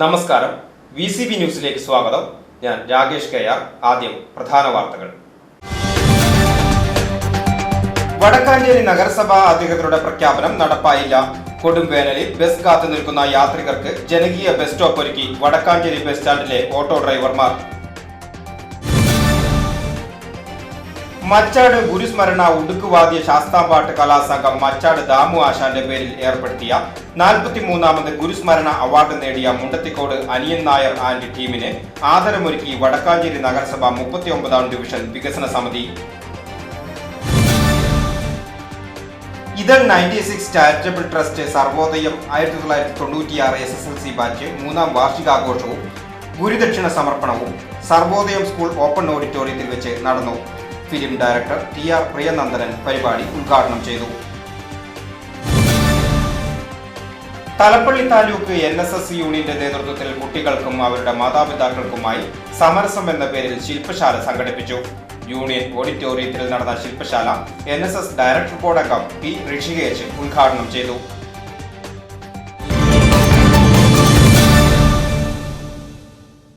നമസ്കാരം. V C B ന്യൂസിലേക്ക് സ്വാഗതം. ഞാൻ രാകേഷ് കെ ആർ. ആദ്യം പ്രധാന വാർത്തകൾ. വടക്കാഞ്ചേരി നഗരസഭാ അധികൃതരുടെ പ്രഖ്യാപനം നടപ്പായില്ല. കൊടും വേനലിൽ ബസ് കാത്തു നിൽക്കുന്ന യാത്രികർക്ക് ജനകീയ ബസ് സ്റ്റോപ്പ് ഒരുക്കി വടക്കാഞ്ചേരി ബസ് സ്റ്റാൻഡിലെ ഓട്ടോ ഡ്രൈവർമാർ. മച്ചാട് ഗുരുസ്മരണ ഉടുക്കുവാദ്യ ശാസ്താംപാട്ട് കലാസംഘം മച്ചാട് ദാമു ആശാന്റെ പേരിൽ ഏർപ്പെടുത്തിയ നാൽപ്പത്തിമൂന്നാമത് ഗുരുസ്മരണ അവാർഡ് നേടിയ മുണ്ടത്തിക്കോട് അനിയൻ നായർ ആൻഡ് ടീമിന് ആദരമൊരുക്കി വടക്കാഞ്ചേരി നഗരസഭ മുപ്പത്തിയൊമ്പതാം ഡിവിഷൻ വികസന സമിതി. Ithal ninety six charitable trust Sarvodayam ആയിരത്തി തൊള്ളായിരത്തി തൊണ്ണൂറ്റിയാറ് S S L C batch മൂന്നാം വാർഷികാഘോഷവും ഗുരുദക്ഷിണ സമർപ്പണവും സർവോദയം സ്കൂൾ ഓപ്പൺ ഓഡിറ്റോറിയത്തിൽ വെച്ച് നടന്നു. Film director T R Priyanandanan പരിപാടി ഉദ്ഘാടനം ചെയ്തു. Thalappally taluk N S S യൂണിയന്റെ നേതൃത്വത്തിൽ കുട്ടികൾക്കും അവരുടെ മാതാപിതാക്കൾക്കുമായി സമരസം എന്ന പേരിൽ ശില്പശാല സംഘടിപ്പിച്ചു. യൂണിയൻ ഓഡിറ്റോറിയത്തിൽ നടന്ന ശില്പശാല എൻ ഡയറക്ടർ ബോർഡ് അംഗം പി ഋഷികേശ് ഉദ്ഘാടനം ചെയ്തു.